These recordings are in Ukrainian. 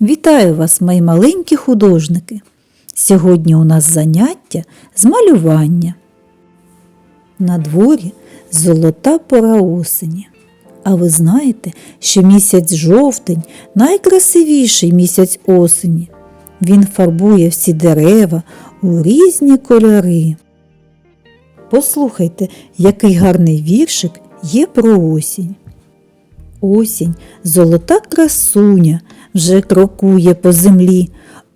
Вітаю вас, мої маленькі художники! Сьогодні у нас заняття з малювання. На дворі золота пора осені. А ви знаєте, що місяць жовтень найкрасивіший місяць осені. Він фарбує всі дерева у різні кольори. Послухайте, який гарний віршик є про осінь. Осінь, золота красуня, вже крокує по землі.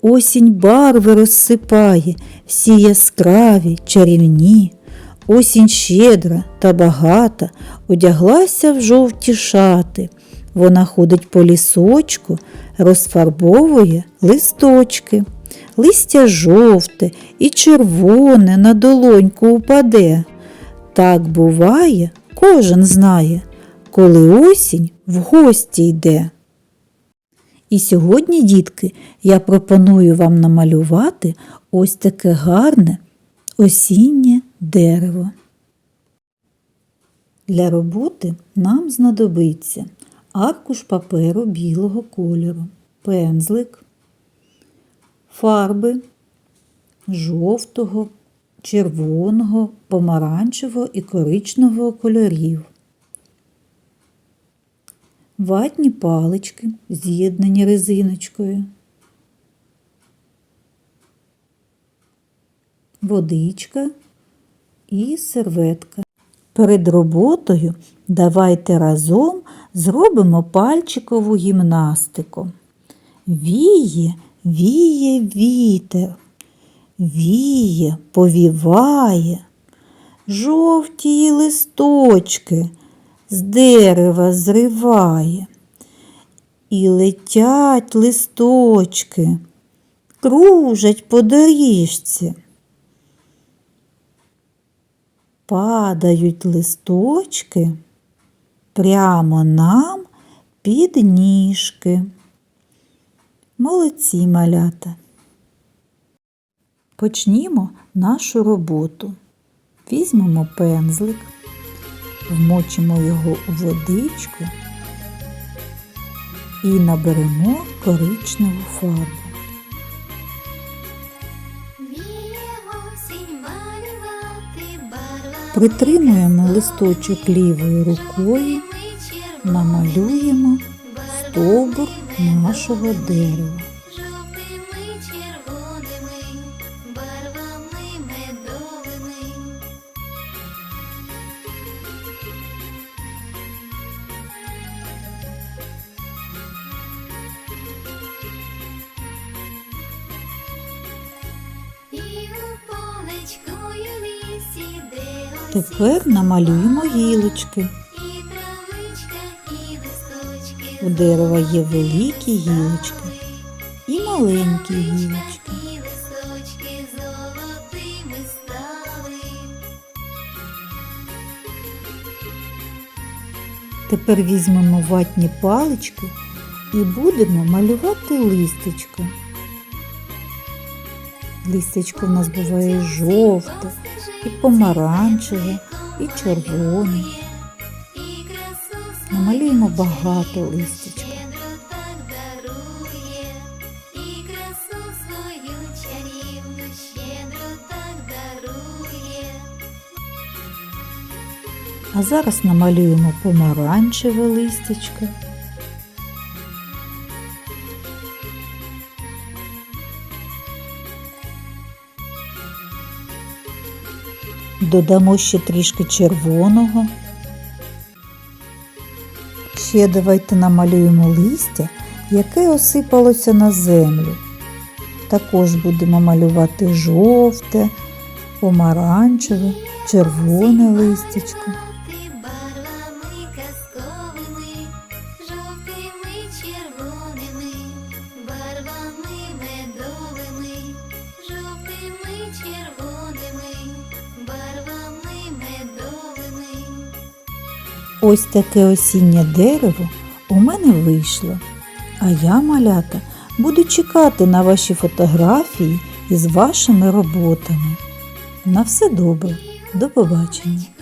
Осінь барви розсипає, всі яскраві, чарівні. Осінь щедра та багата, одяглася в жовті шати. Вона ходить по лісочку, розфарбовує листочки. Листя жовте і червоне на долоньку упаде. Так буває, кожен знає, коли осінь в гості йде. І сьогодні, дітки, я пропоную вам намалювати ось таке гарне осіннє дерево. Для роботи нам знадобиться аркуш паперу білого кольору, пензлик, фарби жовтого, червоного, помаранчевого і коричневого кольорів. Ватні палички, з'єднані резиночкою, водичка і серветка. Перед роботою давайте разом зробимо пальчикову гімнастику. Віє, віє вітер, віє, повіває, жовті листочки з дерева зриває. І летять листочки, кружать по доріжці. Падають листочки прямо нам під ніжки. Молодці малята. Почнімо нашу роботу. Візьмемо пензлик, вмочимо його у водичку і наберемо коричневу фарбу. Притримуємо листочок лівою рукою, намалюємо стовбур нашого дерева. Тепер намалюємо гілочки. У дерева є великі гілочки і маленькі гілочки. Тепер візьмемо ватні палички і будемо малювати листечко. Листечко в нас буває жовте, і помаранчеве, і червоне. Намалюємо багато дарує. А зараз намалюємо помаранчеве листячко. Додамо ще трішки червоного. Ще давайте намалюємо листя, яке осипалося на землю. Також будемо малювати жовте, помаранчеве, червоне листячко. Ось таке осіннє дерево у мене вийшло. А я, малята, буду чекати на ваші фотографії із вашими роботами. На все добре, до побачення!